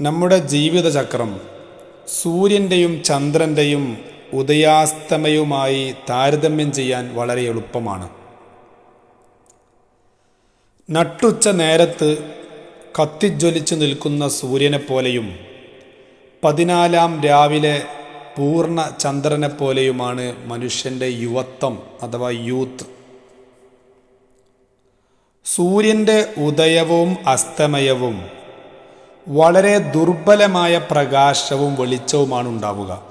നമ്മുടെ ജീവിതചക്രം സൂര്യന്റെയും ചന്ദ്രന്റെയും ഉദയാസ്തമയവുമായി താരതമ്യം ചെയ്യാൻ വളരെ എളുപ്പമാണ്. നട്ടുച്ച നേരത്ത് കത്തിജ്വലിച്ചു നിൽക്കുന്ന സൂര്യനെപ്പോലെയും പതിനാലാം രാവിലെ പൂർണ ചന്ദ്രനെപ്പോലെയുമാണ് മനുഷ്യന്റെ യുവത്വം അഥവാ യൂത്ത്. സൂര്യന്റെ ഉദയവും അസ്തമയവും വളരെ ദുർബലമായ പ്രകാശവും വെളിച്ചവുമാണ് ഉണ്ടാവുക.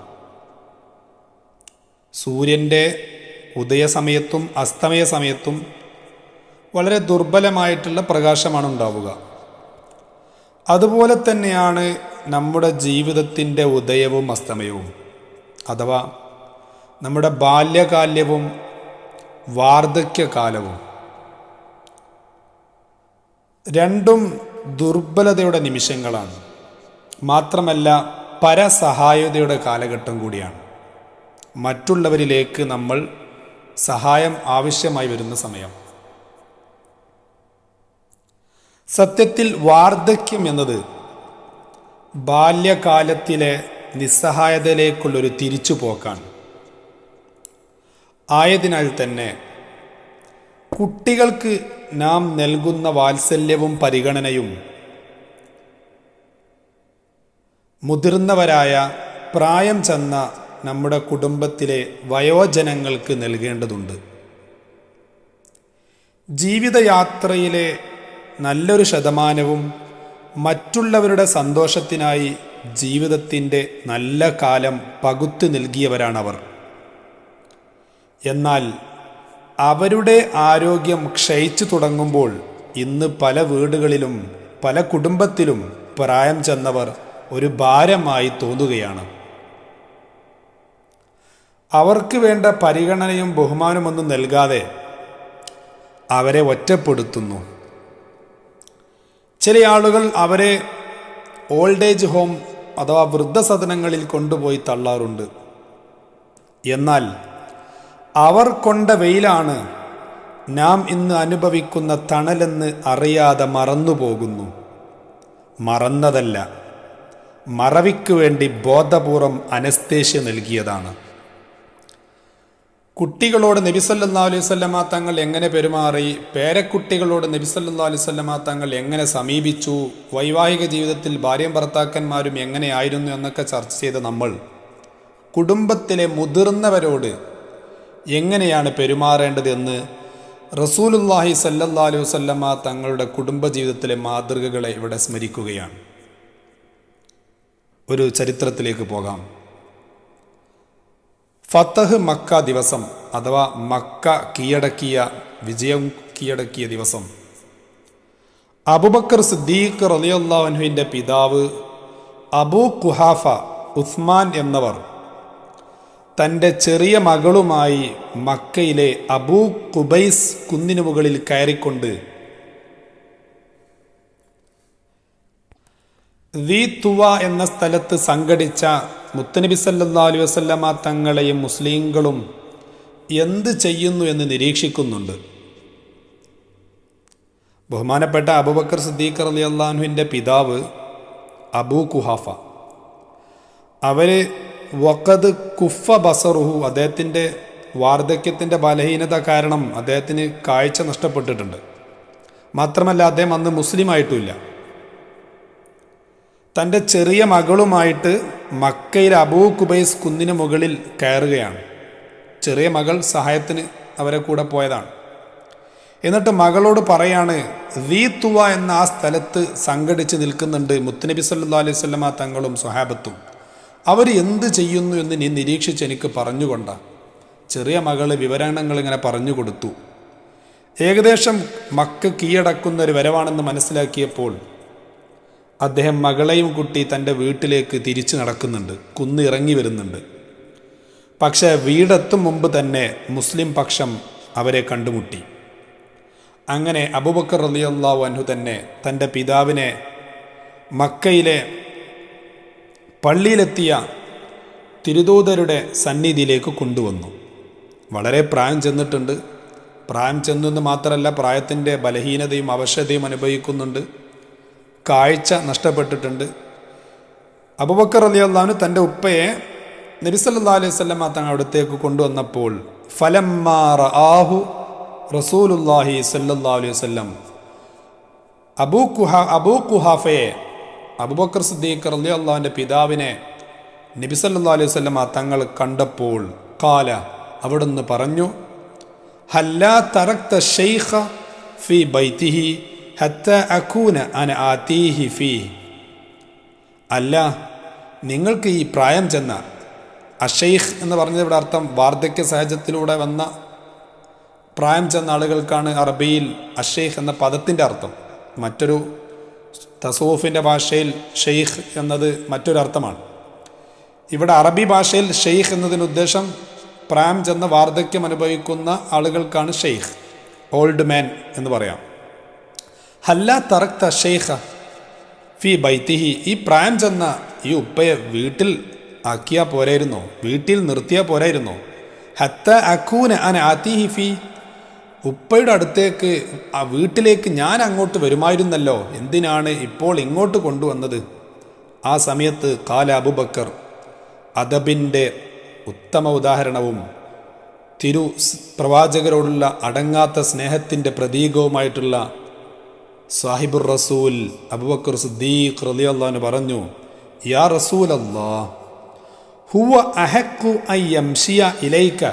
സൂര്യന്റെ ഉദയസമയത്തും അസ്തമയ സമയത്തും വളരെ ദുർബലമായിട്ടുള്ള പ്രകാശമാണ് ഉണ്ടാവുക. അതുപോലെ തന്നെയാണ് നമ്മുടെ ജീവിതത്തിന്റെ ഉദയവും അസ്തമയവും. അഥവാ നമ്മുടെ ബാല്യകാല്യവും വാർദ്ധക്യകാലവും. രണ്ടും ദുർബലതയുടെ നിമിഷങ്ങളാണ്. മാത്രമല്ല പരസഹായതയുടെ കാലഘട്ടം കൂടിയാണ്. മറ്റുള്ളവരിലേക്ക് നമ്മൾ സഹായം ആവശ്യമായി വരുന്ന സമയം. സത്യത്തിൽ വാർദ്ധക്യം എന്നത് ബാല്യകാലത്തിലെ നിസ്സഹായതയിലേക്കുള്ളൊരു തിരിച്ചുപോക്കാണ്. ആയതിനാൽ തന്നെ കുട്ടികൾക്ക് നാം നൽകുന്ന വാത്സല്യവും പരിഗണനയും മുതിർന്നവരായ പ്രായം ചെന്ന നമ്മുടെ കുടുംബത്തിലെ വയോജനങ്ങൾക്ക് നൽകേണ്ടതുണ്ട്. ജീവിതയാത്രയിലെ നല്ലൊരു ശതമാനവും മറ്റുള്ളവരുടെ സന്തോഷത്തിനായി ജീവിതത്തിന്റെ നല്ല കാലം പകുത്തു നൽകിയവരാണവർ. എന്നാൽ അവരുടെ ആരോഗ്യം ക്ഷയിച്ചു തുടങ്ങുമ്പോൾ ഇന്ന് പല വീടുകളിലും പല കുടുംബത്തിലും പ്രായം ചെന്നവർ ഒരു ഭാരമായി തോന്നുകയാണ്. അവർക്ക് വേണ്ട പരിഗണനയും ബഹുമാനമൊന്നും നൽകാതെ അവരെ ഒറ്റപ്പെടുത്തുന്നു. ചില ആളുകൾ അവരെ ഓൾഡ് ഏജ് ഹോം അഥവാ വൃദ്ധസദനങ്ങളിൽ കൊണ്ടുപോയി തള്ളാറുണ്ട്. എന്നാൽ അവർ കൊണ്ട വെയിലാണ് നാം ഇന്ന് അനുഭവിക്കുന്ന തണലെന്ന് അറിയാതെ മറന്നുപോകുന്നു. മറന്നതല്ല മറവിക്ക് വേണ്ടി ബോധപൂർവം അനസ്തേഷ്യ നൽകിയതാണ്. കുട്ടികളോട് നബിസല്ലാ അലൈഹി സ്വല്ലമ തങ്ങൾ എങ്ങനെ പെരുമാറി പേരക്കുട്ടികളോട് നബിസല്ലാ അലൈഹി സ്വല്ലമ തങ്ങൾ എങ്ങനെ സമീപിച്ചു വൈവാഹിക ജീവിതത്തിൽ ഭാര്യയും ഭർത്താക്കന്മാരും എങ്ങനെയായിരുന്നു എന്നൊക്കെ ചർച്ച ചെയ്ത നമ്മൾ കുടുംബത്തിലെ മുതിർന്നവരോട് എങ്ങനെയാണ് പെരുമാറേണ്ടതെന്ന് റസൂലുല്ലാഹി സല്ലല്ലാ അലൈഹി വസല്ലമ തങ്ങളുടെ കുടുംബജീവിതത്തിലെ മാതൃകകളെ ഇവിടെ സ്മരിക്കുകയാണ്. ഒരു ചരിത്രത്തിലേക്ക് പോകാം. ഫത്തഹ് മക്ക ദിവസം അഥവാ മക്ക കീഴടക്കിയ വിജയം കീഴടക്കിയ ദിവസം അബുബക്കർ സിദ്ദീഖ് റലിയുല്ലാഹുവിന്റെ പിതാവ് അബൂ കുഹാഫ ഉസ്മാൻ എന്നവർ തന്റെ ചെറിയ മകളുമായി മക്കയിലെ അബൂ കുബൈസ് കുന്നിനു മുകളിൽ കയറിക്കൊണ്ട് വി തുവ എന്ന സ്ഥലത്ത് സംഘടിച്ച മുത്തനബി സല്ലാ അലൈഹി വസല്ലമ തങ്ങളെയും മുസ്ലിങ്ങളും എന്ത് ചെയ്യുന്നു എന്ന് നിരീക്ഷിക്കുന്നുണ്ട്. ബഹുമാനപ്പെട്ട അബുബക്കർ സിദ്ദീഖ് അലി അള്ളാഹുവിന്റെ പിതാവ് അബൂ കുഹാഫ അവർ വക്കത് കുഫ ബസറുഹു അദ്ദേഹത്തിന്റെ വാർദ്ധക്യത്തിന്റെ ബലഹീനത കാരണം അദ്ദേഹത്തിന് കാഴ്ച നഷ്ടപ്പെട്ടിട്ടുണ്ട്. മാത്രമല്ല അദ്ദേഹം അന്ന് മുസ്ലിം ആയിട്ടുമില്ല തന്റെ ചെറിയ മകളുമായിട്ട് മക്കയിൽ അബൂ കുബൈസ് കുന്നിന് മുകളിൽ കയറുകയാണ്. ചെറിയ മകൾ സഹായത്തിന് അവരെ കൂടെ പോയതാണ്. എന്നിട്ട് മകളോട് പറയാണ് റീത്തുവ എന്ന ആ സ്ഥലത്ത് സംഘടിച്ച് നിൽക്കുന്നുണ്ട് മുത്തനബി സല്ലാ അലൈഹി സ്വല്ലമ തങ്ങളും സ്വഹാബത്തും. അവർ എന്ത് ചെയ്യുന്നു എന്ന് നീ നിരീക്ഷിച്ച് എനിക്ക് പറഞ്ഞുകൊണ്ട. ചെറിയ മകൾ വിവരണങ്ങൾ ഇങ്ങനെ പറഞ്ഞു കൊടുത്തു. ഏകദേശം മക്ക കീഴടക്കുന്ന ഒരു വരവാണെന്ന് മനസ്സിലാക്കിയപ്പോൾ അദ്ദേഹം മകളെയും കുട്ടി തന്റെ വീട്ടിലേക്ക് തിരിച്ചു നടക്കുന്നുണ്ട്. കുന്നിറങ്ങി വരുന്നുണ്ട്. പക്ഷേ വീടെത്തും മുമ്പ് തന്നെ മുസ്ലിം പക്ഷം അവരെ കണ്ടുമുട്ടി. അങ്ങനെ അബുബക്കർ റലിയല്ലാഹു അൻഹു തന്നെ തന്റെ പിതാവിനെ മക്കയിലെ പള്ളിയിലെത്തിയ തിരുദൂതരുടെ സന്നിധിയിലേക്ക് കൊണ്ടുവന്നു. വളരെ പ്രായം ചെന്നിട്ടുണ്ട്. പ്രായം ചെന്നെന്ന് മാത്രമല്ല പ്രായത്തിന്റെ ബലഹീനതയും അവശതയും അനുഭവിക്കുന്നുണ്ട്. കാഴ്ച നഷ്ടപ്പെട്ടിട്ടുണ്ട്. അബുബക്കർ അലി അള്ളാഹുന് തന്റെ ഉപ്പയെ നബിസല്ലാ അലൈഹി സ്വല്ലമ്മ തങ്ങൾ അവിടത്തേക്ക് കൊണ്ടുവന്നപ്പോൾ ഫലമ്മാറ ആഹു റസൂലുല്ലാഹി സല്ലാ അലൈഹി സ്വല്ലം അബൂ കുഹ അബൂ കുഹാഫയെ അബുബക്കർ സിദ്ദീഖ് റലി അള്ളാഹിന്റെ പിതാവിനെ നബി സല്ലല്ലാ അലൈഹി വസല്ലമ തങ്ങൾ കണ്ടപ്പോൾ കാല അവിടുന്ന് പറഞ്ഞു ഹല്ലാ തറക്ത ഷെയ്ഖ ഫി ബൈത്തിഹി ഹത്ത അഖൂന അന ആതീഹി ഫീ അല്ല നിങ്ങൾക്ക് ഈ പ്രായം ചെന്ന അഷെയ്ഖ് എന്ന് പറഞ്ഞത് ഇവിടെ അർത്ഥം വാർദ്ധക്യ സഹജത്തിലൂടെ വന്ന പ്രായം ചെന്ന ആളുകൾക്കാണ് അറബിയിൽ അഷെയ്ഖ് എന്ന പദത്തിന്റെ അർത്ഥം. മറ്റൊരു തസൂഫിന്റെ ഭാഷയിൽ ഷെയ്ഖ് എന്നത് മറ്റൊരർത്ഥമാണ്. ഇവിടെ അറബി ഭാഷയിൽ ഷെയ്ഖ് എന്നതിന് ഉദ്ദേശം പ്രായം ചെന്ന വാർദ്ധക്യം അനുഭവിക്കുന്ന ആളുകൾക്കാണ് ഷെയ്ഖ് ഓൾഡ് മാൻ എന്ന് പറയാം. ഹല്ല തറക്ത ഷെയ്ഖ ഫി ബൈത്തിഹി ഈ പ്രായം ചെന്ന ഈ ഉപ്പയെ വീട്ടിൽ ആക്കിയാൽ പോരായിരുന്നോ? വീട്ടിൽ നിർത്തിയാൽ പോരായിരുന്നോ? ഹത്ത അക്കൂന അനാതിഹി ഫി ഉപ്പയുടെ അടുത്തേക്ക് ആ വീട്ടിലേക്ക് ഞാൻ അങ്ങോട്ട് വരുമായിരുന്നല്ലോ. എന്തിനാണ് ഇപ്പോൾ ഇങ്ങോട്ട് കൊണ്ടുവന്നത്? ആ സമയത്ത് കാല അബുബക്കർ അദബിന്റെ ഉത്തമ ഉദാഹരണവും തിരു പ്രവാചകരോടുള്ള അടങ്ങാത്ത സ്നേഹത്തിന്റെ പ്രതീകവുമായിട്ടുള്ള സാഹിബുർ റസൂൽ അബുബക്കർ സിദ്ദീഖ് റളിയല്ലാഹു പറഞ്ഞു യാ റസൂൽ അല്ലാ ഹുവ അഹക്കു ഐ യംഷിയ ഇലൈക്ക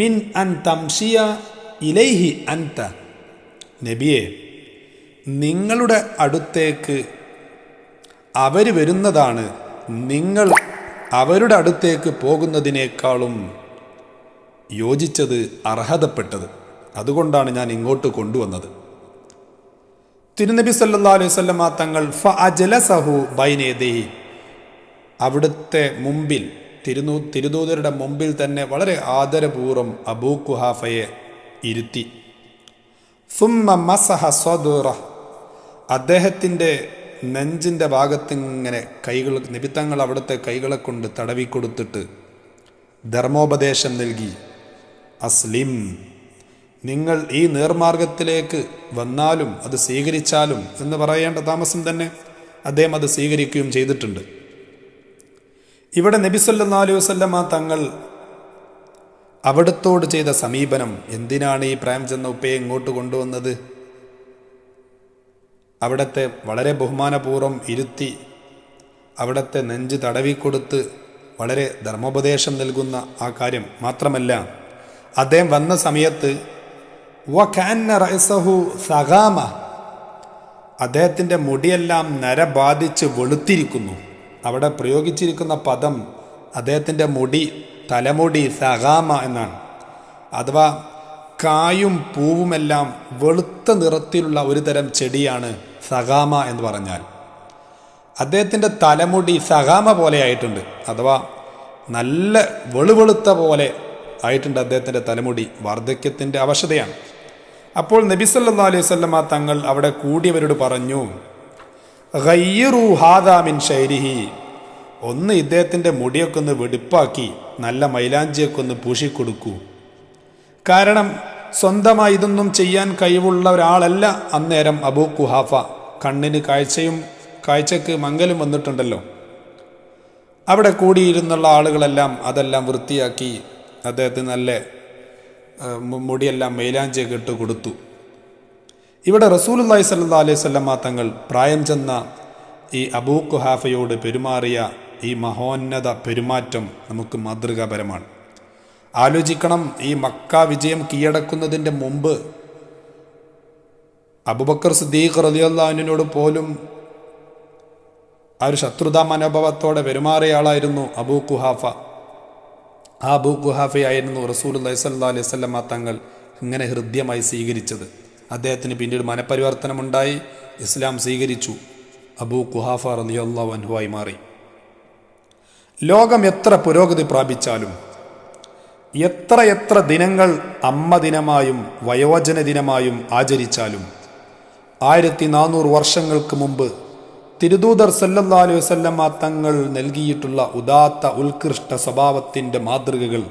മിൻ അൻ തംഷിയ ഇലൈഹി അൻത. നബിയെ നിങ്ങളുടെ അടുത്തേക്ക് അവർ വരുന്നതാണ്. നിങ്ങൾ അവരുടെ അടുത്തേക്ക് പോകുന്നതിനേക്കാളും യോജിച്ചത് അർഹതപ്പെട്ടത്. അതുകൊണ്ടാണ് ഞാൻ ഇങ്ങോട്ട് കൊണ്ടുവന്നത്. തിരുനബി സല്ലാ അലൈഹി സ്വല്ലമ തങ്ങൾ ഫ അജലസഹു ബൈനേദേഹി അവിടുത്തെ മുമ്പിൽ തിരുനൂ തിരുദൂതരുടെ മുമ്പിൽ തന്നെ വളരെ ആദരപൂർവം അബൂ കുഹാഫയെ ഇരുത്തി. സുമ്മ മസഹ സ്വദൂറ അദ്ദേഹത്തിന്റെ നെഞ്ചിന്റെ ഭാഗത്തിങ്ങനെ കൈകൾ നിമിത്തങ്ങൾ അവിടുത്തെ കൈകളെ കൊണ്ട് തടവിക്കൊടുത്തിട്ട് ധർമ്മോപദേശം നൽകി. അസ്ലിം നിങ്ങൾ ഈ നേർമാർഗത്തിലേക്ക് വന്നാലും അത് സ്വീകരിച്ചാലും എന്ന് പറയേണ്ട താമസം തന്നെ അദ്ദേഹം അത് സ്വീകരിക്കുകയും ചെയ്തിട്ടുണ്ട്. ഇവിടെ നബിസല്ലാ അലൈഹി തങ്ങൾ അവിടത്തോട് ചെയ്ത സമീപനം എന്തിനാണ് ഈ പ്രായം ചെന്ന ഉപ്പയെ ഇങ്ങോട്ട് കൊണ്ടുവന്നത്? അവിടത്തെ വളരെ ബഹുമാനപൂർവം ഇരുത്തി അവിടത്തെ നെഞ്ച് തടവിക്കൊടുത്ത് വളരെ ധർമ്മോപദേശം നൽകുന്ന ആ കാര്യം മാത്രമല്ല അദ്ദേഹം വന്ന സമയത്ത് സഗാമ അദ്ദേഹത്തിന്റെ മുടിയെല്ലാം നര ബാധിച്ച് വെളുത്തിരിക്കുന്നു. അവിടെ പ്രയോഗിച്ചിരിക്കുന്ന പദം അദ്ദേഹത്തിന്റെ മുടി തലമുടി സഹാമ എന്നാണ്. അഥവാ കായും പൂവുമെല്ലാം വെളുത്ത നിറത്തിലുള്ള ഒരു തരം ചെടിയാണ് സഹാമ എന്ന് പറഞ്ഞാൽ. അദ്ദേഹത്തിന്റെ തലമുടി സഹാമ പോലെ ആയിട്ടുണ്ട്. അഥവാ നല്ല വെളുവെളുത്ത പോലെ ആയിട്ടുണ്ട് അദ്ദേഹത്തിന്റെ തലമുടി. വാർദ്ധക്യത്തിന്റെ അവശതയാണ്. അപ്പോൾ നബി സല്ലാ അലൈഹി വസല്ലമ തങ്ങൾ അവിടെ കൂടിയവരോട് പറഞ്ഞു ഹാദാ മിൻ ഷൈരിഹി ഒന്ന് ഇദ്ദേഹത്തിന്റെ മുടിയൊക്കെ ഒന്ന് വെടിപ്പാക്കി നല്ല മൈലാഞ്ചിയൊക്കെ ഒന്ന് പൂശിക്കൊടുക്കൂ. കാരണം സ്വന്തമായി ഇതൊന്നും ചെയ്യാൻ കഴിവുള്ള ഒരാളല്ല അന്നേരം അബൂ കുഹാഫ കണ്ണിന് കാഴ്ചയും കാഴ്ചക്ക് മങ്ങലും വന്നിട്ടുണ്ടല്ലോ. അവിടെ കൂടിയിരുന്നുള്ള ആളുകളെല്ലാം അതെല്ലാം വൃത്തിയാക്കി അദ്ദേഹത്തിന് നല്ല മുടിയെല്ലാം മൈലാഞ്ചിയൊക്കെ ഇട്ട് കൊടുത്തു. ഇവിടെ റസൂലുള്ളാഹി സല്ലാ അലൈഹി സ്വല്ലമ്മ തങ്ങൾ പ്രായം ചെന്ന ഈ അബൂ കുഹാഫയോട് പെരുമാറിയ ഈ മഹോന്നത പെരുമാറ്റം നമുക്ക് മാതൃകാപരമാണ്. ആലോചിക്കണം ഈ മക്ക വിജയം കീഴടക്കുന്നതിന്റെ മുമ്പ് അബുബക്കർ സിദ്ദീഖ് റലിയല്ലാവിനോട് പോലും ആ ഒരു ശത്രുതാ മനോഭാവത്തോടെ പെരുമാറിയയാളായിരുന്നു അബൂ കുഹാഫ ആ അബൂ കുഹാഫയായിരുന്നു റസൂൽ അലൈസല്ലാ അലൈഹി തങ്ങൾ ഇങ്ങനെ ഹൃദ്യമായി സ്വീകരിച്ചത്. അദ്ദേഹത്തിന് പിന്നീട് മനപരിവർത്തനമുണ്ടായി ഇസ്ലാം സ്വീകരിച്ചു. അബൂ കുഹാഫ റലിയല്ലാ വൻഹുവായി മാറി. ലോകം എത്ര പുരോഗതി പ്രാപിച്ചാലും എത്ര എത്ര ദിനങ്ങൾ അമ്മ ദിനമായും വയോജന ദിനമായും ആചരിച്ചാലും ആയിരത്തി നാനൂറ് വർഷങ്ങൾക്ക് മുമ്പ് തിരുദൂതർ സല്ലല്ലാ വസല്ലമ തങ്ങൾ നൽകിയിട്ടുള്ള ഉദാത്ത ഉത്കൃഷ്ട സ്വഭാവത്തിന്റെ മാതൃകകൾ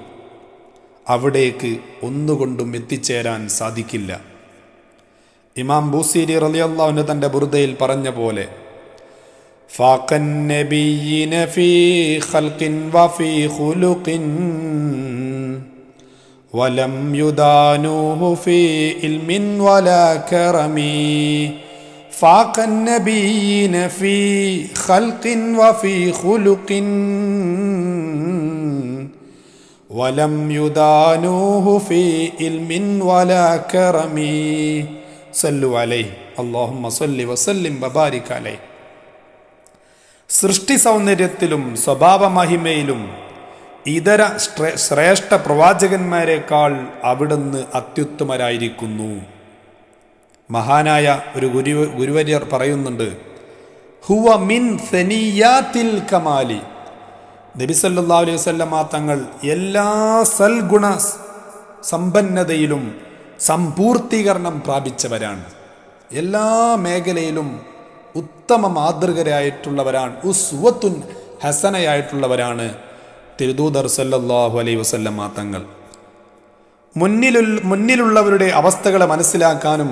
അവിടേക്ക് ഒന്നുകൊണ്ടും എത്തിച്ചേരാൻ സാധിക്കില്ല. ഇമാം ബൂസീരി റലിയല്ലാവിന് തന്റെ ബുറുദയിൽ പറഞ്ഞ പോലെ فاق النبيين في خلق وفي خلق. ولم يدانوه في علم ولا كرم. فاق النبيين في خلق وفي خلق. ولم يدانوه في علم ولا كرم. صلوا عليه. اللهم صل وسلم وبارك عليه. സൃഷ്ടി സൗന്ദര്യത്തിലും സ്വഭാവ മഹിമയിലും ഇതര ശ്രേഷ്ഠ പ്രവാചകന്മാരെക്കാൾ അവിടുന്ന് അത്യുത്തമരായിരിക്കുന്നു. മഹാനായ ഒരു ഗുരു ഗുരുവര്യർ പറയുന്നുണ്ട് ഹുവ മിൻ സെനിയാത്തിൽ കമാലി. നബിസല്ലാ അലൈഹി വസല്ലമ തങ്ങൾ എല്ലാ സൽഗുണ സമ്പന്നതയിലും സമ്പൂർത്തീകരണം പ്രാപിച്ചവരാണ്. എല്ലാ മേഖലയിലും ഉത്തമ മാതൃകരായിട്ടുള്ളവരാണ് ഉസ്വത്തുൻ ഹസനയായിട്ടുള്ളവരാണ്. തിരുദൂദർ സല്ലാഹു അലൈ വസല്ലമ തങ്ങൾ. മുന്നിലുൽ മുന്നിലുള്ളവരുടെ അവസ്ഥകളെ മനസ്സിലാക്കാനും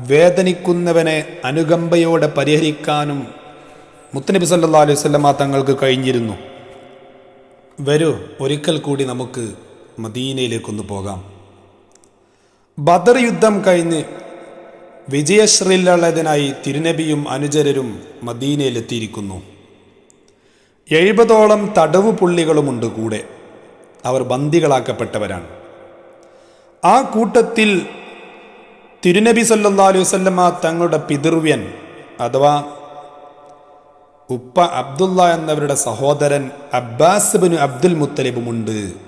വേദനിക്കുന്നവനെ അനുകമ്പയോടെ പരിഹരിക്കാനും മുത്തനബി സല്ലാ അലൈഹി വസല്ലമ തങ്ങൾക്ക് കഴിഞ്ഞിരുന്നു. വരൂ ഒരിക്കൽ കൂടി നമുക്ക് മദീനയിലേക്കൊന്ന് പോകാം. ബദർ യുദ്ധം കഴിഞ്ഞ് വിജയശ്രീലുള്ളതിനായി തിരുനബിയും അനുചരരും മദീനയിലെത്തിയിരിക്കുന്നു. എഴുപതോളം തടവു പുള്ളികളുമുണ്ട് കൂടെ. അവർ ബന്ദികളാക്കപ്പെട്ടവരാണ്. ആ കൂട്ടത്തിൽ തിരുനബി സല്ലല്ലാഹു അലൈഹി വസല്ലമ തങ്ങളുടെ പിതൃവ്യൻ അഥവാ ഉപ്പ അബ്ദുള്ള എന്നവരുടെ സഹോദരൻ അബ്ബാസ് ബിൻ അബ്ദുൽ മുത്തലിബുമുണ്ട്.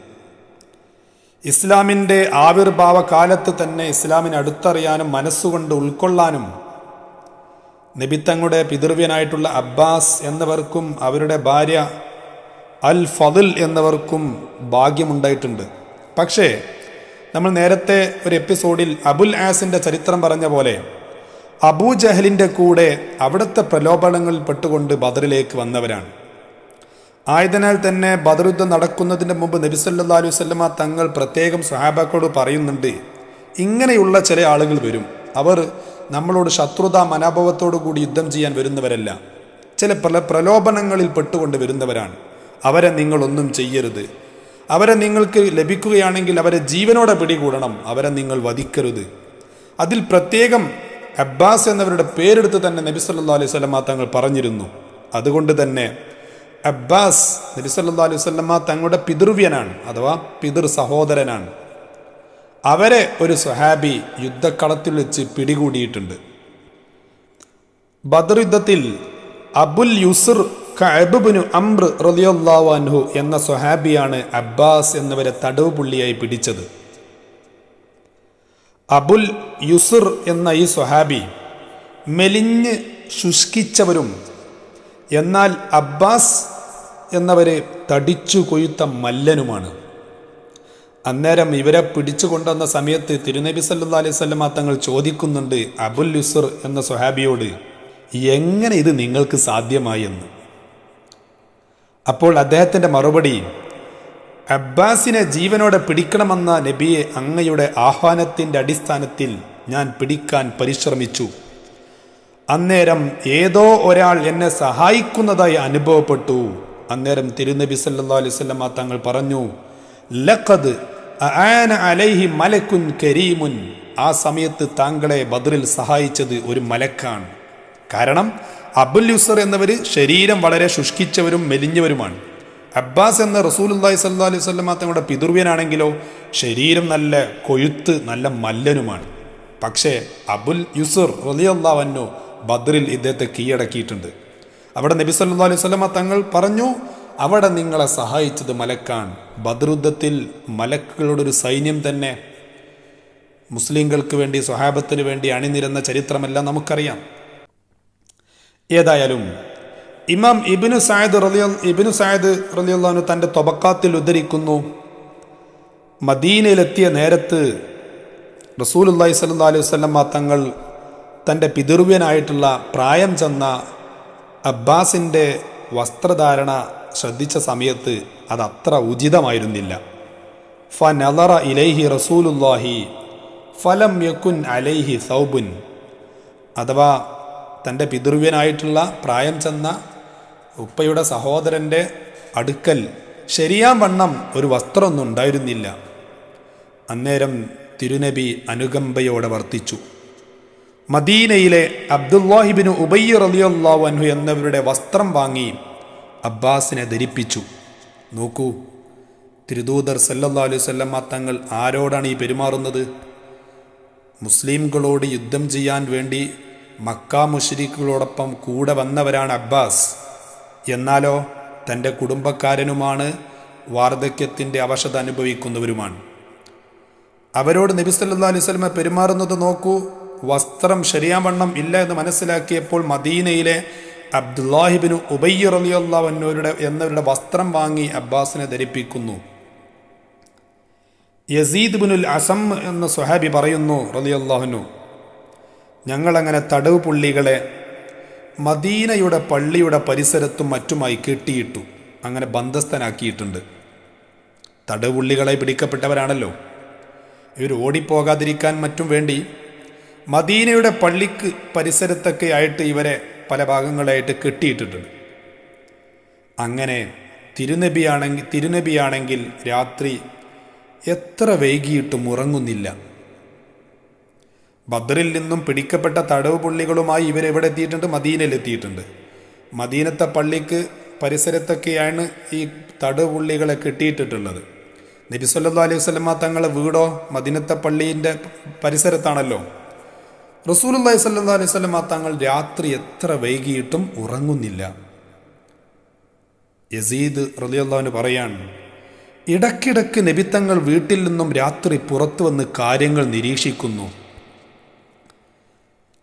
ഇസ്ലാമിന്റെ ആവിർഭാവ കാലത്ത് തന്നെ ഇസ്ലാമിനെ അടുത്തറിയാനും മനസ്സുകൊണ്ട് ഉൾക്കൊള്ളാനും നിബിത്തങ്ങളുടെ പിതൃവ്യനായിട്ടുള്ള അബ്ബാസ് എന്നവർക്കും അവരുടെ ഭാര്യ അൽ ഫദിൽ എന്നവർക്കും ഭാഗ്യമുണ്ടായിട്ടുണ്ട്. പക്ഷേ നമ്മൾ നേരത്തെ ഒരു എപ്പിസോഡിൽ അബുൽ ആസിന്റെ ചരിത്രം പറഞ്ഞ പോലെ അബൂ ജഹലിന്റെ കൂടെ അവിടുത്തെ പ്രലോഭനങ്ങളിൽ പെട്ടുകൊണ്ട് ബദറിലേക്ക് വന്നവരാണ്. ആയതിനാൽ തന്നെ ബദറുദ്ധം നടക്കുന്നതിന് മുമ്പ് നബിസല്ലാ അലൈഹി വസല്ലമ തങ്ങൾ പ്രത്യേകം സ്വഹാബാക്കളോട് പറയുന്നുണ്ട് ഇങ്ങനെയുള്ള ചില ആളുകൾ വരും. അവർ നമ്മളോട് ശത്രുതാ മനോഭാവത്തോടു കൂടി യുദ്ധം ചെയ്യാൻ വരുന്നവരല്ല. ചില പ്രല പ്രലോഭനങ്ങളിൽ പെട്ടുകൊണ്ട് വരുന്നവരാണ്. അവരെ നിങ്ങളൊന്നും ചെയ്യരുത്. അവരെ നിങ്ങൾക്ക് ലഭിക്കുകയാണെങ്കിൽ അവരെ ജീവനോടെ പിടികൂടണം. അവരെ നിങ്ങൾ വധിക്കരുത്. അതിൽ പ്രത്യേകം അബ്ബാസ് എന്നവരുടെ പേരെടുത്ത് തന്നെ നബി സല്ലല്ലാഹു അലൈഹി വസല്ലമ തങ്ങൾ പറഞ്ഞിരുന്നു. അതുകൊണ്ട് തന്നെ അബ്ബാസ് നബി സല്ലല്ലാഹു അലൈഹി വസല്ലമ തങ്ങളുടെ പിതൃവ്യനാണ് അഥവാ പിതൃ സഹോദരനാണ്. അവരെ ഒരു സ്വഹാബി യുദ്ധക്കളത്തിൽ വെച്ച് പിടികൂടിയിട്ടുണ്ട്. ബദർ യുദ്ധത്തിൽ അബുൽ യുസുർ കഅബുബിനു അംർ റളിയല്ലാഹു അൻഹു എന്ന സ്വഹാബിയാണ് അബ്ബാസ് എന്നിവരെ തടവ് പുള്ളിയായി പിടിച്ചത്. അബുൽ യുസുർ എന്ന ഈ സ്വഹാബി മെലിഞ്ഞ് ശുഷ്കിച്ചവരും എന്നാൽ അബ്ബാസ് എന്നവരെ തടിച്ചു കൊയ്ത്ത മല്ലനുമാണ്. അന്നേരം ഇവരെ പിടിച്ചു കൊണ്ടുവന്ന സമയത്ത് തിരുനബി സല്ലാ അലൈഹി സ്വല്ലാ തങ്ങൾ ചോദിക്കുന്നുണ്ട് അബുൽ യുസുർ എന്ന സുഹാബിയോട് എങ്ങനെ ഇത് നിങ്ങൾക്ക് സാധ്യമായെന്ന് അപ്പോൾ അദ്ദേഹത്തിന്റെ മറുപടി അബ്ബാസിനെ ജീവനോടെ പിടിക്കണമെന്ന നബിയെ അങ്ങയുടെ ആഹ്വാനത്തിന്റെ അടിസ്ഥാനത്തിൽ ഞാൻ പിടിക്കാൻ പരിശ്രമിച്ചു. അന്നേരം ഏതോ ഒരാൾ എന്നെ സഹായിക്കുന്നതായി അനുഭവപ്പെട്ടു. അന്നേരം തിരുനബി സല്ലാ സ്വലമ തങ്ങൾ പറഞ്ഞു ലഖദ് അലൈഹി മലക്കുൻ കരീമുൻ. ആ സമയത്ത് താങ്കളെ ബദറിൽ സഹായിച്ചത് ഒരു മലക്കാണ്. കാരണം അബുൽ യുസർ എന്നവർ ശരീരം വളരെ ശുഷ്കിച്ചവരും മെലിഞ്ഞവരുമാണ്. അബ്ബാസ് എന്ന റസൂലുല്ലാഹി സല്ലാ അലൈഹി സ്വലമ തങ്ങളുടെ പിതൃവ്യനാണെങ്കിലോ ശരീരം നല്ല കൊഴുത്ത് നല്ല മല്ലനുമാണ്. പക്ഷേ അബുൽ യുസുർ റലിയല്ലാവന്നു ബദ്രിൽ ഇദ്ദേഹത്തെ കീഴടക്കിയിട്ടുണ്ട്. അവിടെ നബി സല്ലാ അലൈഹി സ്വലമ തങ്ങൾ പറഞ്ഞു അവിടെ നിങ്ങളെ സഹായിച്ചത് മലക്കാൻ ബദ്രുദ്ധത്തിൽ മലക്കുകളുടെ ഒരു സൈന്യം തന്നെ. മുസ്ലിങ്ങൾക്ക് വേണ്ടി സ്വഹാബത്തിന് വേണ്ടി അണിനിരന്ന ചരിത്രമെല്ലാം നമുക്കറിയാം. ഏതായാലും ഇമാം ഇബിനു സായദ് റലിയ ഇബിനു സായദ് റലിയുള്ളവന് തന്റെ തൊബക്കാത്തിൽ ഉദ്ധരിക്കുന്നു. മദീനയിലെത്തിയ നേരത്ത് റസൂലുല്ലാഹി സല്ലാ അലൈഹി വല്ലമ്മ തങ്ങൾ തന്റെ പിതൃവ്യനായിട്ടുള്ള പ്രായം ചെന്ന അബ്ബാസിന്റെ വസ്ത്രധാരണ ശ്രദ്ധിച്ച സമയത്ത് അത് അത്ര ഉചിതമായിരുന്നില്ല. ഫ നലറ ഇലൈഹി റസൂലുല്ലാഹി ഫലം യക്കുൻ അലൈഹി സൗബുൻ. അഥവാ തന്റെ പിതൃവ്യനായിട്ടുള്ള പ്രായം ചെന്ന ഉപ്പയുടെ സഹോദരന്റെ അടുക്കൽ ശരിയാം വണ്ണം ഒരു വസ്ത്രമൊന്നും ഉണ്ടായിരുന്നില്ല. അന്നേരം തിരുനബി അനുകമ്പയോടെ വർത്തിച്ചു. മദീനയിലെ അബ്ദുല്ലാഹിബിന് ഉബയ്യ റലിയുള്ള അൻഹു എന്നവരുടെ വസ്ത്രം വാങ്ങി അബ്ബാസിനെ ധരിപ്പിച്ചു. നോക്കൂ തിരുദൂതർ സല്ലല്ലാഹു അലൈഹി സ്വല്ലമ്മ തങ്ങൾ ആരോടാണ് ഈ പെരുമാറുന്നത്? മുസ്ലിംകളോട് യുദ്ധം ചെയ്യാൻ വേണ്ടി മക്ക മുഷരിക്കുകളോടൊപ്പം കൂടെ വന്നവരാണ് അബ്ബാസ്. എന്നാലോ തന്റെ കുടുംബക്കാരനുമാണ് വാർദ്ധക്യത്തിന്റെ അവശത അനുഭവിക്കുന്നവരുമാണ്. അവരോട് നബി സല്ലല്ലാഹു അലൈഹി സ്വലമ പെരുമാറുന്നത് നോക്കൂ വസ്ത്രം ശരിയാവണ്ണം ഇല്ല എന്ന് മനസ്സിലാക്കിയപ്പോൾ മദീനയിലെ അബ്ദുല്ലാഹിബിന് ഉബയ്യ അൻഹുരുടെ എന്നവരുടെ വസ്ത്രം വാങ്ങി അബ്ബാസിനെ ധരിപ്പിക്കുന്നു. യസീദ് ബിനുൽ അസം എന്ന സുഹാബി പറയുന്നു റലിയുള്ളാഹുനു ഞങ്ങളങ്ങനെ തടവ് പുള്ളികളെ മദീനയുടെ പള്ളിയുടെ പരിസരത്തും മറ്റുമായി കെട്ടിയിട്ടു അങ്ങനെ ബന്ധസ്ഥനാക്കിയിട്ടുണ്ട്. തടവുള്ളികളെ പിടിക്കപ്പെട്ടവരാണല്ലോ. ഇവർ ഓടിപ്പോകാതിരിക്കാൻ മറ്റും വേണ്ടി മദീനയുടെ പള്ളിക്ക് പരിസരത്തൊക്കെ ആയിട്ട് ഇവരെ പല ഭാഗങ്ങളായിട്ട് കെട്ടിയിട്ടിട്ടുണ്ട്. അങ്ങനെ തിരുനബിയാണെങ്കിൽ തിരുനബിയാണെങ്കിൽ രാത്രി എത്ര വൈകിയിട്ടും ഉറങ്ങുന്നില്ല. ബദറിൽ നിന്നും പിടിക്കപ്പെട്ട തടവ് പുള്ളികളുമായി ഇവരെവിടെ എത്തിയിട്ടുണ്ട്? മദീനയിലെത്തിയിട്ടുണ്ട് മദീനത്തെ പള്ളിക്ക് പരിസരത്തൊക്കെയാണ് ഈ തടവ് പുള്ളികളെ കെട്ടിയിട്ടിട്ടുള്ളത് നബി സല്ലല്ലാഹു അലൈഹി വസല്ലമ തങ്ങളെ വീടോ മദീനത്തെ പള്ളീന്റെ പരിസരത്താണല്ലോ. റസൂലുള്ളാഹി സല്ലാ അലൈഹി സ്വലമ തങ്ങൾ രാത്രി എത്ര വൈകിയിട്ടും ഉറങ്ങുന്നില്ല. യസീദ് റളിയല്ലാഹുവിന് പറയാണ് ഇടയ്ക്കിടയ്ക്ക് നബിത്തങ്ങൾ വീട്ടിൽ നിന്നും രാത്രി പുറത്തു വന്ന് കാര്യങ്ങൾ നിരീക്ഷിക്കുന്നു.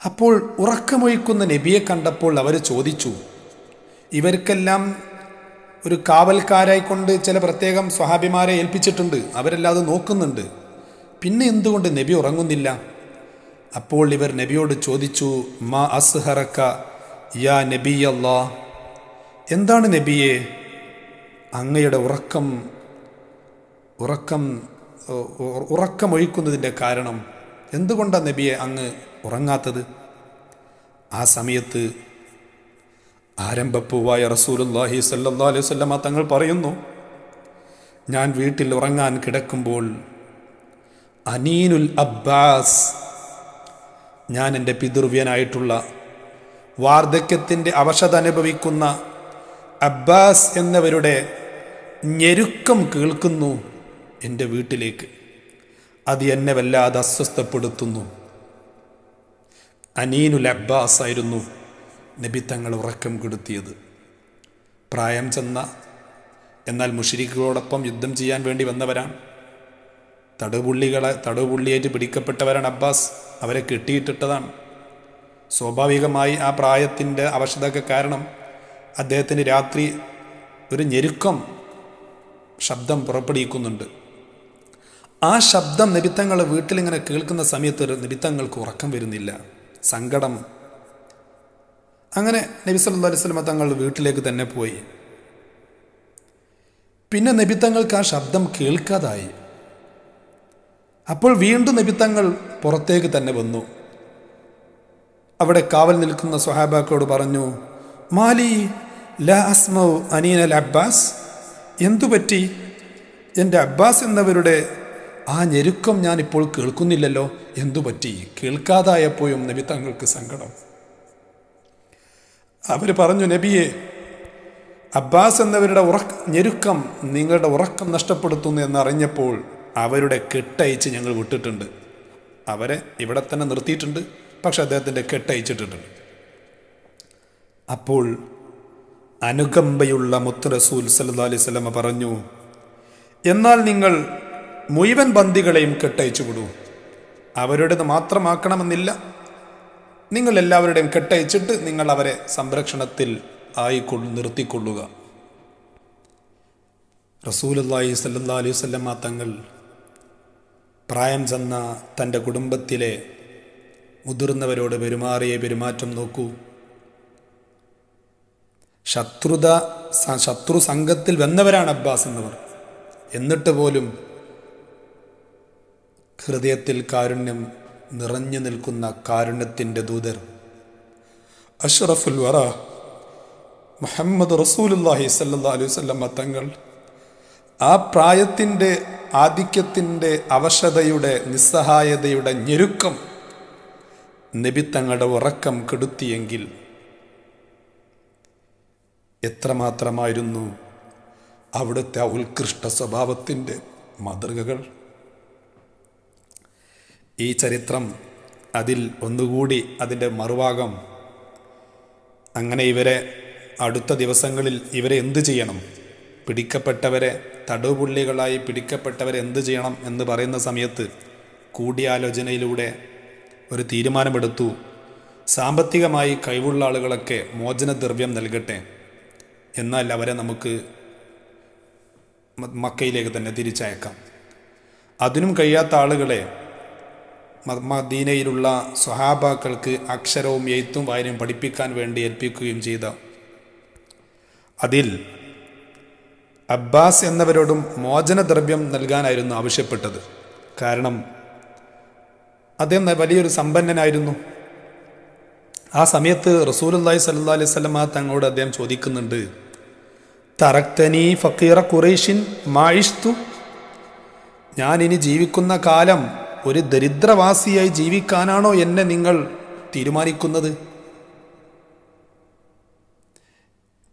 അപ്പോൾ ഉറക്കമൊഴിക്കുന്ന നബിയെ കണ്ടപ്പോൾ അവർ ചോദിച്ചു ഇവർക്കെല്ലാം ഒരു കാവൽക്കാരായിക്കൊണ്ട് ചില പ്രത്യേകം സ്വഹാബിമാരെ ഏൽപ്പിച്ചിട്ടുണ്ട് അവരെല്ലാം അത് നോക്കുന്നുണ്ട്. പിന്നെ എന്തുകൊണ്ട് നബി ഉറങ്ങുന്നില്ല? അപ്പോൾ ഇവർ നബിയോട് ചോദിച്ചു മാ അസ്ഹറക്ക യാ നബിയല്ലാ? എന്താണ് നബിയെ? അങ്ങയുടെ ഉറക്കം ഉറക്കം ഉറക്കമൊഴിക്കുന്നതിന്റെ കാരണം എന്തുകൊണ്ടാണ് നബിയെ അങ്ങ് ഉറങ്ങാത്തത്? ആ സമയത്ത് ആരംഭപ്പൂവായ റസൂലുല്ലാഹി സല്ലാ അലൈഹി വസല്ലമ തങ്ങൾ പറയുന്നു ഞാൻ വീട്ടിൽ ഉറങ്ങാൻ കിടക്കുമ്പോൾ അനീനുൽ അബ്ബാസ് ഞാൻ എന്റെ പിതൃവ്യനായിട്ടുള്ള വാർദ്ധക്യത്തിന്റെ അവശത അനുഭവിക്കുന്ന അബ്ബാസ് എന്നവരുടെ ഞെരുക്കം കേൾക്കുന്നു എന്റെ വീട്ടിലേക്ക്. അത് എന്നെ വല്ലാതെ അസ്വസ്ഥപ്പെടുത്തുന്നു. അനീനുൽ അബ്ബാസ് ആയിരുന്നു നബി തങ്ങൾ ഉറക്കം കെടുത്തിയത്. പ്രായം ചെന്ന എന്നാൽ മുഷിരിക്കുകളോടൊപ്പം യുദ്ധം ചെയ്യാൻ വേണ്ടി വന്നവരാണ്. തടുപുള്ളികളെ തടുപുള്ളിയേറ്റ് പിടിക്കപ്പെട്ടവരാണ് അബ്ബാസ്. അവരെ കെട്ടിയിട്ടിട്ടതാണ്. സ്വാഭാവികമായി ആ പ്രായത്തിന്റെ അവശതയ്ക്ക് കാരണം അദ്ദേഹത്തിന് രാത്രി ഒരു ഞെരുക്കം ശബ്ദം പുറപ്പെടുവിക്കുന്നുണ്ട്. ആ ശബ്ദം നിബിത്തങ്ങൾ വീട്ടിലിങ്ങനെ കേൾക്കുന്ന സമയത്ത് നിബിത്തങ്ങൾക്ക് ഉറക്കം വരുന്നില്ല. സങ്കടം. അങ്ങനെ നബി സല്ലല്ലാഹു അലൈഹി സ്വലമ തങ്ങൾ വീട്ടിലേക്ക് തന്നെ പോയി. പിന്നെ നബിത്തങ്ങൾക്ക് ആ ശബ്ദം കേൾക്കാതായി. അപ്പോൾ വീണ്ടും നബിത്തങ്ങൾ പുറത്തേക്ക് തന്നെ വന്നു. അവിടെ കാവൽ നിൽക്കുന്ന സ്വഹാബാക്കളോട് പറഞ്ഞു മാലി ലാ അസ്മൗ അനീനൽ അബ്ബാസ്. എന്തുപറ്റി എന്റെ അബ്ബാസ് എന്നവരുടെ ആ ഞെരുക്കം ഞാനിപ്പോൾ കേൾക്കുന്നില്ലല്ലോ. എന്തുപറ്റി കേൾക്കാതായപ്പോഴും നബി തങ്ങൾക്ക് സങ്കടം. അവർ പറഞ്ഞു നബിയെ അബ്ബാസ് എന്നവരുടെ ഉറക്ക ഞെരുക്കം നിങ്ങളുടെ ഉറക്കം നഷ്ടപ്പെടുത്തുന്നു എന്നറിഞ്ഞപ്പോൾ അവരുടെ കെട്ടയച്ച് ഞങ്ങൾ വിട്ടിട്ടുണ്ട്. അവരെ ഇവിടെ തന്നെ നിർത്തിയിട്ടുണ്ട് പക്ഷെ അദ്ദേഹത്തിന്റെ കെട്ടയച്ചിട്ടുണ്ട്. അപ്പോൾ അനുകമ്പയുള്ള മുത്ത് റസൂൽ സല്ലാ അലൈഹി സ്വലമ പറഞ്ഞു എന്നാൽ നിങ്ങൾ മുഴുവൻ ബന്ദികളെയും കെട്ടയച്ചു വിടൂ. അവരുടേത് മാത്രമാക്കണമെന്നില്ല. നിങ്ങൾ എല്ലാവരുടെയും കെട്ടയച്ചിട്ട് നിങ്ങൾ അവരെ സംരക്ഷണത്തിൽ ആയിക്കൊള്ളു നിർത്തിക്കൊള്ളുക. റസൂലല്ലാഹി സല്ലാ അലൈഹി സ്വല്ലമ്മ തങ്ങൾ പ്രായം ചെന്ന തന്റെ കുടുംബത്തിലെ മുതിർന്നവരോട് പെരുമാറിയ പെരുമാറ്റം നോക്കൂ. ശത്രുത ശത്രു സംഘത്തിൽ വന്നവരാണ് അബ്ബാസ് എന്നവർ. എന്നിട്ട് പോലും ഹൃദയത്തിൽ കാരുണ്യം നിറഞ്ഞു നിൽക്കുന്ന കാരുണ്യത്തിന്റെ ദൂതർ. അഷ്റഫുൽ വറ മുഹമ്മദ് റസൂലുല്ലാഹി സല്ലാ അലൈഹി വസല്ലമ തങ്ങൾ ആ പ്രായത്തിന്റെ ആധിക്യത്തിന്റെ അവശതയുടെ നിസ്സഹായതയുടെ ഞെരുക്കം നബി തങ്ങളുടെ ഉറക്കം കെടുത്തിയെങ്കിൽ എത്രമാത്രമായിരുന്നു അവിടുത്തെ ഉത്കൃഷ്ട സ്വഭാവത്തിന്റെ മാതൃകകൾ? ഈ ചരിത്രം അതിൽ ഒന്നുകൂടി അതിന്റെ മറുഭാഗം. അങ്ങനെ ഇവരെ അടുത്ത ദിവസങ്ങളിൽ ഇവരെ എന്തു ചെയ്യണം? പിടിക്കപ്പെട്ടവരെ തടുപുള്ളികളായി പിടിക്കപ്പെട്ടവരെ എന്ത് ചെയ്യണം എന്ന് പറയുന്ന സമയത്ത് കൂടിയാലോചനയിലൂടെ ഒരു തീരുമാനമെടുത്തു. സാമ്പത്തികമായി കഴിവുള്ള ആളുകളൊക്കെ മോചനദ്രവ്യം നൽകട്ടെ. എന്നാൽ അവരെ നമുക്ക് മക്കയിലേക്ക് തന്നെ തിരിച്ചയക്കാം. അതിനും കഴിയാത്ത ആളുകളെ മദീനയിലുള്ള സ്വഹാബാക്കൾക്ക് അക്ഷരവും എഴുത്തും വായനയും പഠിപ്പിക്കാൻ വേണ്ടി ഏൽപ്പിക്കുകയും ചെയ്ത അതിൽ അബ്ബാസ് എന്നവരോടും മോചനദ്രവ്യം നൽകാനായിരുന്നു ആവശ്യപ്പെട്ടത്. കാരണം അദ്ദേഹം വലിയൊരു സമ്പന്നനായിരുന്നു. ആ സമയത്ത് റസൂലി സല്ലാ അലൈഹി സ്വലമ തങ്ങളോട് അദ്ദേഹം ചോദിക്കുന്നുണ്ട് തറക്തനി ഫക്കീറ ഖുറൈഷിൻ മായിഷ്തു ഞാൻ ഇനി ജീവിക്കുന്ന കാലം ഒരു ദരിദ്രവാസിയായി ജീവിക്കാനാണോ എന്നെ നിങ്ങൾ തീരുമാനിക്കുന്നത്?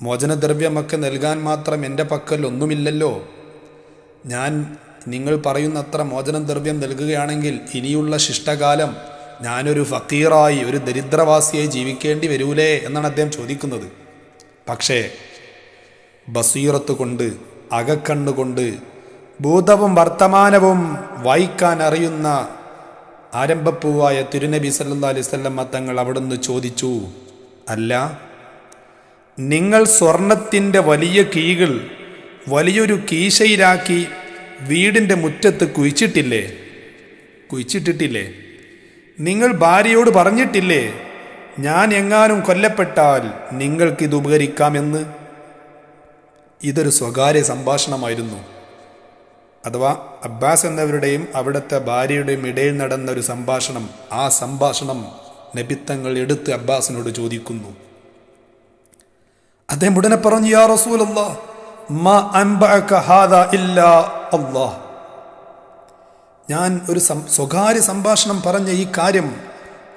മോചനദ്രവ്യമൊക്കെ നൽകാൻ മാത്രം എന്റെ പക്കൽ ഒന്നുമില്ലല്ലോ. ഞാൻ നിങ്ങൾ പറയുന്നത്ര മോചനദ്രവ്യം നൽകുകയാണെങ്കിൽ ഇനിയുള്ള ശിഷ്ടകാലം ഞാനൊരു ഫക്കീറായി ഒരു ദരിദ്രവാസിയായി ജീവിക്കേണ്ടി വരൂലേ എന്നാണ് അദ്ദേഹം ചോദിക്കുന്നത്. പക്ഷേ ബസീറത്ത് കൊണ്ട് അകക്കണ്ണുകൊണ്ട് ഭൂതവും വർത്തമാനവും വായിക്കാൻ അറിയുന്ന ആരംഭപ്പൂവായ തിരുനബി സല്ലാ അലൈഹി സ്വല്ലമ്മ തങ്ങൾ അവിടുന്ന് ചോദിച്ചു അല്ല നിങ്ങൾ സ്വർണത്തിന്റെ വലിയ കീകൾ വലിയൊരു കീശയിലാക്കി വീടിന്റെ മുറ്റത്ത് കുഴിച്ചിട്ടില്ലേ? കുഴിച്ചിട്ടിട്ടില്ലേ? നിങ്ങൾ ഭാര്യയോട് പറഞ്ഞിട്ടില്ലേ? ഞാൻ എങ്ങാനും കൊല്ലപ്പെട്ടാൽ നിങ്ങൾക്കിത് ഉപകരിക്കാമെന്ന്? ഇതൊരു സ്വകാര്യ സംഭാഷണമായിരുന്നു. അഥവാ അബ്ബാസ് എന്നവരുടെയും അവിടുത്തെ ഭാര്യയുടെയും ഇടയിൽ നടന്ന ഒരു സംഭാഷണം ആ സംഭാഷണം നബിത്തങ്ങൾ എടുത്ത് അബ്ബാസിനോട് ചോദിക്കുന്നു. അദ്ദേഹം ഉടനെ പറഞ്ഞു യാ റസൂൽ അല്ലാഹ് ഞാൻ ഒരു സ്വകാര്യ സംഭാഷണം പറഞ്ഞ ഈ കാര്യം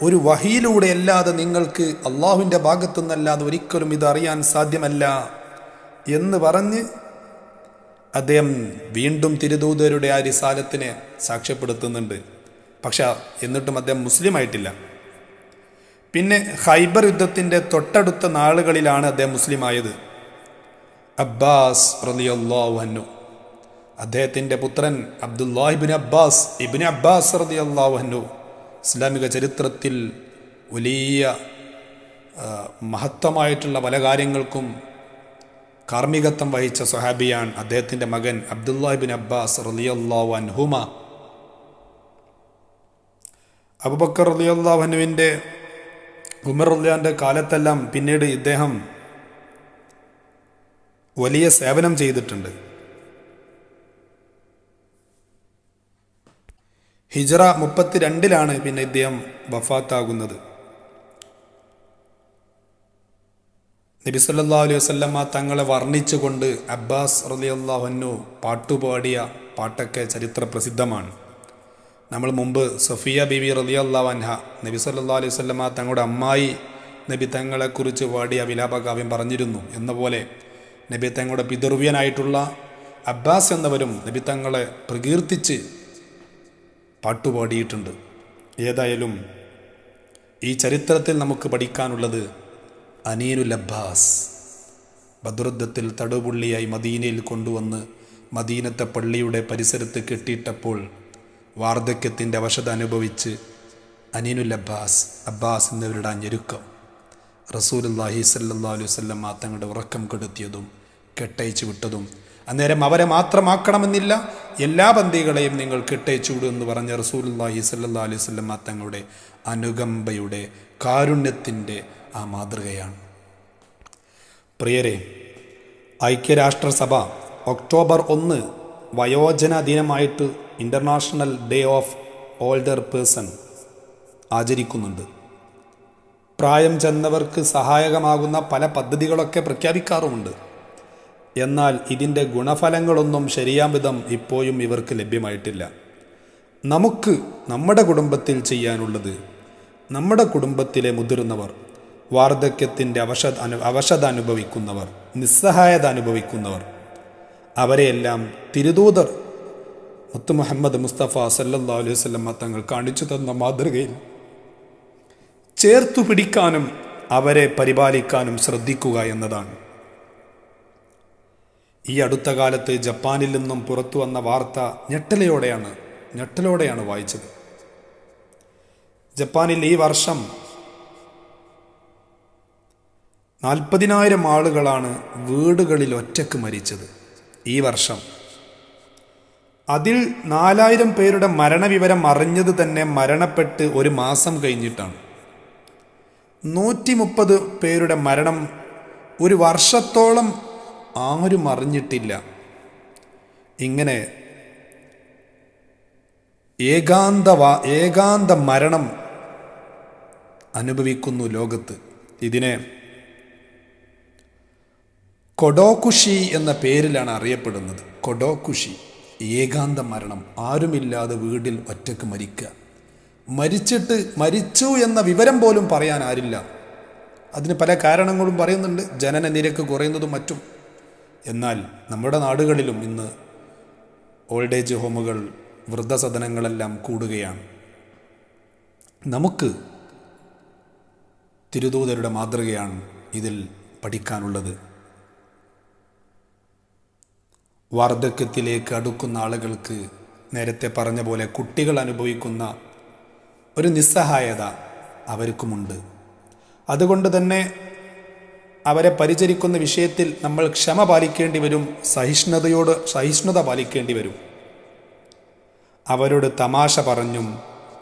ഒരു വഹിയിലൂടെ അല്ലാതെ നിങ്ങൾക്ക് അള്ളാഹുവിന്റെ ഭാഗത്തു നിന്നല്ലാതെ ഒരിക്കലും ഇത് അറിയാൻ സാധ്യമല്ല എന്ന് പറഞ്ഞ് അദ്ദേഹം വീണ്ടും തിരുദൂതരുടെ ആ രിസാലത്തിനെ സാക്ഷ്യപ്പെടുത്തുന്നുണ്ട്. പക്ഷെ എന്നിട്ടും അദ്ദേഹം മുസ്ലിം ആയിട്ടില്ല. പിന്നെ ഹൈബർ യുദ്ധത്തിന്റെ തൊട്ടടുത്ത നാളുകളിലാണ് അദ്ദേഹം മുസ്ലിം ആയത് അബ്ബാസ് റളിയല്ലാഹു അൻഹു. അദ്ദേഹത്തിന്റെ പുത്രൻ അബ്ദുല്ലാഹിബിൻ അബ്ബാസ് ഇബിൻ അബ്ബാസ് റളിയല്ലാഹു അൻഹു. ഇസ്ലാമിക ചരിത്രത്തിൽ വലിയ മഹത്വമായിട്ടുള്ള പല കാര്യങ്ങൾക്കും കാർമ്മികത്വം വഹിച്ച സൊഹാബിയാണ് അദ്ദേഹത്തിന്റെ മകൻ അബ്ദുല്ലാഹിബിൻ അബ്ബാസ് റളിയല്ലാഹു അൻഹുമ. അബുബക്കർ റളിയല്ലാഹു റളിയാന്റെ കാലത്തെല്ലാം പിന്നീട് ഇദ്ദേഹം വലിയ സേവനം ചെയ്തിട്ടുണ്ട്. ഹിജറ മുപ്പത്തിരണ്ടിലാണ് പിന്നെ ഇദ്ദേഹം വഫാത്താകുന്നത്. നബി സല്ലല്ലാഹു അലൈഹി വസല്ലമ തങ്ങളെ വർണിച്ചുകൊണ്ട് അബ്ബാസ് റളിയല്ലാഹു പാട്ടുപാടിയ പാട്ടൊക്കെ ചരിത്ര പ്രസിദ്ധമാണ് നമ്മൾ മുമ്പ് സഫിയ ബിബി റളിയല്ലാഹു അൻഹ നബി സല്ലാ അലൈഹി വസല്ലമ തങ്ങളുടെ അമ്മായി നബി തങ്ങളെക്കുറിച്ച് പാടിയ വിലാപകാവ്യം പറഞ്ഞിരുന്നു എന്ന പോലെ നബി തങ്ങളുടെ പിതൃവ്യനായിട്ടുള്ള അബ്ബാസ് എന്നവരും നബി തങ്ങളെ പ്രകീർത്തിച്ച് പാട്ടുപാടിയിട്ടുണ്ട്. ഏതായാലും ഈ ചരിത്രത്തിൽ നമുക്ക് പഠിക്കാനുള്ളത് അനീനുൽ അബ്ബാസ് ബദ്രുദ്ധത്തിൽ തടുപുള്ളിയായി മദീനയിൽ കൊണ്ടുവന്ന് മദീനത്തെ പള്ളിയുടെ പരിസരത്ത് കെട്ടിയിട്ടപ്പോൾ വാർദ്ധക്യത്തിന്റെ അവശത അനുഭവിച്ച് അനീനുൽ അബ്ബാസ് അബ്ബാസ് എന്നിവരുടെ ഞെരുക്കം. റസൂലുല്ലാഹി സല്ലാ അലൈഹി വസല്ലം തങ്ങളുടെ ഉറക്കം കെടുത്തിയതും കെട്ടയച്ചു വിട്ടതും അന്നേരം അവരെ മാത്രമാക്കണമെന്നില്ല എല്ലാ ബന്ദികളെയും നിങ്ങൾ കെട്ടയച്ചു വിടും എന്ന് പറഞ്ഞ റസൂലുല്ലാഹി സല്ലാ അലൈഹി വസല്ലം തങ്ങളുടെ അനുകമ്പയുടെ കാരുണ്യത്തിന്റെ ആ മാതൃകയാണ്. പ്രിയരെ ഐക്യരാഷ്ട്രസഭ ഒക്ടോബർ ഒന്ന് വയോജന ദിനമായിട്ട് international day of older person ആചരിക്കുന്നുണ്ട്. പ്രായം ചെന്നവർക്ക് സഹായകമാകുന്ന പല പദ്ധതികളൊക്കെ പ്രഖ്യാപിക്കാറുമുണ്ട്. എന്നാൽ ഇതിന്റെ ഗുണഫലങ്ങളൊന്നും ശരിയാം വിധം ഇപ്പോഴും ഇവർക്ക് ലഭ്യമായിട്ടില്ല. നമുക്ക് നമ്മുടെ കുടുംബത്തിൽ ചെയ്യാനുള്ളത് നമ്മുടെ കുടുംബത്തിലെ മുതിർന്നവർ വാർദ്ധക്യത്തിന്റെ അവശ അനു അവശത അനുഭവിക്കുന്നവർ നിസ്സഹായത അനുഭവിക്കുന്നവർ അവരെയെല്ലാം തിരുദൂതർ മുത്തു മുഹമ്മദ് മുസ്തഫ സല്ലല്ലാഹു അലൈഹി വസല്ലം തങ്ങൾ കാണിച്ചു തന്ന മാതൃകയിൽ ചേർത്തു പിടിക്കാനും അവരെ പരിപാലിക്കാനും ശ്രദ്ധിക്കുക എന്നതാണ്. ഈ അടുത്ത കാലത്ത് ജപ്പാനിൽ നിന്നും പുറത്തു വന്ന വാർത്ത ഞെട്ടലയോടെയാണ് ഞെട്ടലോടെയാണ് വായിച്ചത്. ജപ്പാനിൽ ഈ വർഷം നാൽപ്പതിനായിരം ആളുകളാണ് വീടുകളിൽ ഒറ്റയ്ക്ക് മരിച്ചത്. ഈ വർഷം അതിൽ നാലായിരം പേരുടെ മരണവിവരം അറിഞ്ഞത് തന്നെ മരണപ്പെട്ട് ഒരു മാസം കഴിഞ്ഞിട്ടാണ്. നൂറ്റി മുപ്പത് പേരുടെ മരണം ഒരു വർഷത്തോളം ആരും അറിഞ്ഞിട്ടില്ല. ഇങ്ങനെ ഏകാന്ത ഏകാന്ത മരണം അനുഭവിക്കുന്നു ലോകത്ത്. ഇതിനെ കൊടോകുഷി എന്ന പേരിലാണ് അറിയപ്പെടുന്നത്. കൊഡോക്കുഷി ഏകാന്ത മരണം. ആരുമില്ലാതെ വീട്ടിൽ ഒറ്റയ്ക്ക് മരിക്കുക. മരിച്ചിട്ട് മരിച്ചു എന്ന വിവരം പോലും പറയാൻ ആരില്ല. അതിന് പല കാരണങ്ങളും പറയുന്നുണ്ട്. ജനന നിരക്ക് കുറയുന്നതും മറ്റും. എന്നാൽ നമ്മുടെ നാടുകളിലും ഇന്ന് ഓൾഡ് ഏജ് ഹോമുകൾ വൃദ്ധസദനങ്ങളെല്ലാം കൂടുകയാണ്. നമുക്ക് തിരുദൂതരുടെ മാതൃകയാണ് ഇതിൽ പഠിക്കാനുള്ളത്. വാർദ്ധക്യത്തിലേക്ക് അടുക്കുന്ന ആളുകൾക്ക് നേരത്തെ പറഞ്ഞ പോലെ കുട്ടികൾ അനുഭവിക്കുന്ന ഒരു നിസ്സഹായത അവർക്കുമുണ്ട്. അതുകൊണ്ട് തന്നെ അവരെ പരിചരിക്കുന്ന വിഷയത്തിൽ നമ്മൾ ക്ഷമ പാലിക്കേണ്ടി വരും സഹിഷ്ണുതയോട് സഹിഷ്ണുത പാലിക്കേണ്ടി വരും. അവരോട് തമാശ പറഞ്ഞും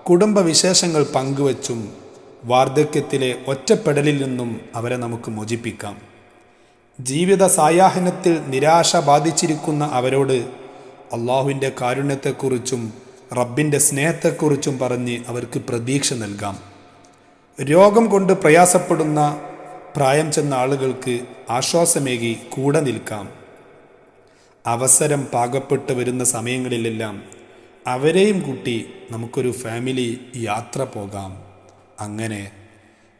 കുടുംബവിശേഷങ്ങൾ പങ്കുവച്ചും വാർദ്ധക്യത്തിലെ ഒറ്റപ്പെടലിൽ നിന്നും അവരെ നമുക്ക് മോചിപ്പിക്കാം. ജീവിത സായാഹ്നത്തിൽ നിരാശ ബാധിച്ചിരിക്കുന്ന അവരോട് അള്ളാഹുവിന്റെ കാരുണ്യത്തെക്കുറിച്ചും റബ്ബിന്റെ സ്നേഹത്തെക്കുറിച്ചും പറഞ്ഞ് അവർക്ക് പ്രതീക്ഷ നൽകാം. രോഗം കൊണ്ട് പ്രയാസപ്പെടുന്ന പ്രായം ചെന്ന ആളുകൾക്ക് ആശ്വാസമേകി കൂടെ നിൽക്കാം. അവസരം പാകപ്പെട്ട് വരുന്ന സമയങ്ങളിലെല്ലാം അവരെയും കൂട്ടി നമുക്കൊരു ഫാമിലി യാത്ര പോകാം. അങ്ങനെ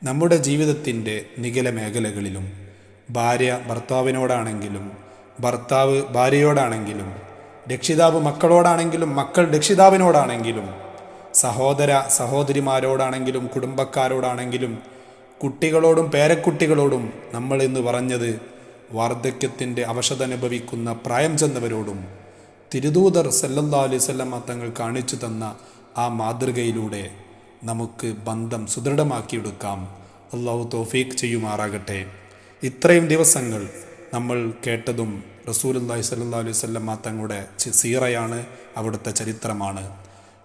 നമ്മുടെ ജീവിതത്തിന്റെ നികല മേഖലകളിലും ഭാര്യ ഭർത്താവിനോടാണെങ്കിലും ഭർത്താവ് ഭാര്യയോടാണെങ്കിലും രക്ഷിതാവ് മക്കളോടാണെങ്കിലും മക്കൾ രക്ഷിതാവിനോടാണെങ്കിലും സഹോദര സഹോദരിമാരോടാണെങ്കിലും കുടുംബക്കാരോടാണെങ്കിലും കുട്ടികളോടും പേരക്കുട്ടികളോടും നമ്മൾ ഇന്ന് പറഞ്ഞത് വാർദ്ധക്യത്തിന്റെ അവശത അനുഭവിക്കുന്ന പ്രായം ചെന്നവരോടും തിരുദൂതർ സല്ലല്ലാ അലൈവല്ലമ്മ തങ്ങൾ കാണിച്ചു തന്ന ആ മാതൃകയിലൂടെ നമുക്ക് ബന്ധം സുദൃഢമാക്കിയെടുക്കാം. അള്ളാഹു തോഫീക്ക് ചെയ്യുമാറാകട്ടെ. ഇത്രയും ദിവസങ്ങൾ നമ്മൾ കേട്ടതും റസൂലി സല്ലാ അലൈഹി സ്വല്ലമ്മ തങ്ങളുടെ സീറയാണ് അവിടുത്തെ ചരിത്രമാണ്.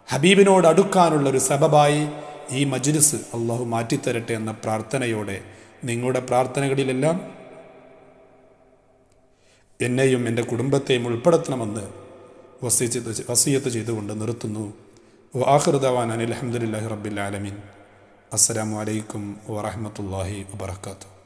ഹബീബിനോട് അടുക്കാനുള്ള ഒരു സബബായി ഈ മജ്ലിസ് അള്ളാഹു മാറ്റിത്തരട്ടെ എന്ന പ്രാർത്ഥനയോടെ നിങ്ങളുടെ പ്രാർത്ഥനകളിലെല്ലാം എന്നെയും എന്റെ കുടുംബത്തെയും ഉൾപ്പെടുത്തണമെന്ന് വസീത്ത് വസീയത്ത് ചെയ്തുകൊണ്ട് നിർത്തുന്നു. ആഹൃദവാൻ അനിൽ അഹമ്മദില്ലാഹി റബ്ബിൽ ആലമീൻ. അസ്സലാമു അലൈക്കും വാഹമത്തല്ലാഹി വബർക്കാത്തു